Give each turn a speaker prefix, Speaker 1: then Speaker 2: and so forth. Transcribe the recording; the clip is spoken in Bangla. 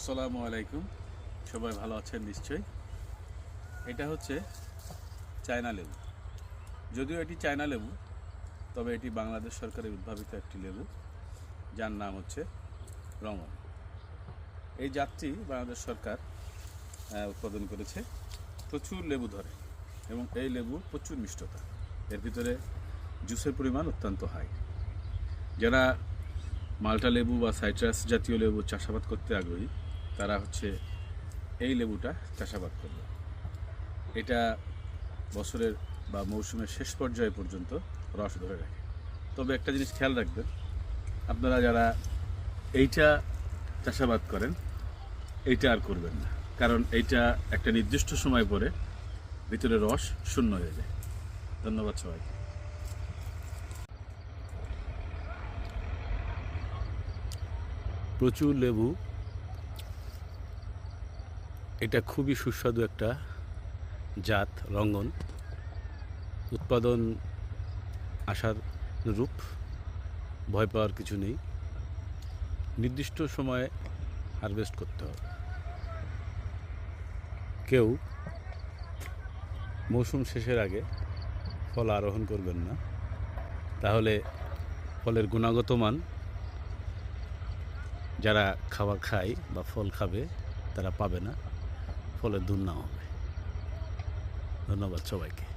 Speaker 1: আসসালামু আলাইকুম। সবাই ভালো আছেন নিশ্চয়ই? এটা হচ্ছে চায়না লেবু। যদিও এটি চায়না লেবু, তবে এটি বাংলাদেশ সরকারের উদ্ভাবিত একটি লেবু, যার নাম হচ্ছে রমন। এই জাতটি বাংলাদেশ সরকার উৎপাদন করেছে প্রচুর লেবু ধরে এবং এই লেবু প্রচুর মিষ্টতা। এর ভিতরে জুসের পরিমাণ অত্যন্ত হাই। যারা মাল্টা লেবু বা সাইট্রাস জাতীয় লেবু চাষাবাদ করতে আগ্রহী তারা হচ্ছে এই লেবুটা চাষাবাদ করবে। এটা বছরের বা মৌসুমের শেষ পর্যায়ে পর্যন্ত রস ধরে রাখে। তবে একটা জিনিস খেয়াল রাখবেন, আপনারা যারা এইটা চাষাবাদ করেন, এইটা আর করবেন না। কারণ এইটা একটা নির্দিষ্ট সময় পরে ভিতরে রস শূন্য হয়ে যায়। ধন্যবাদ সবাইকে।
Speaker 2: প্রচুর লেবু এটা খুবই সুস্বাদু একটা জাত, রঙ্গন। উৎপাদন আসার রূপ, ভয় পাওয়ার কিছু নেই। নির্দিষ্ট সময়ে হারভেস্ট করতে হবে। কেউ মৌসুম শেষের আগে ফল আরোহণ করবেন না। তাহলে ফলের গুণাগত মান যারা খাবার খায় বা ফল খাবে, তারা পাবে না। ফলের দুর্নাম হবে। ধন্যবাদ সবাইকে।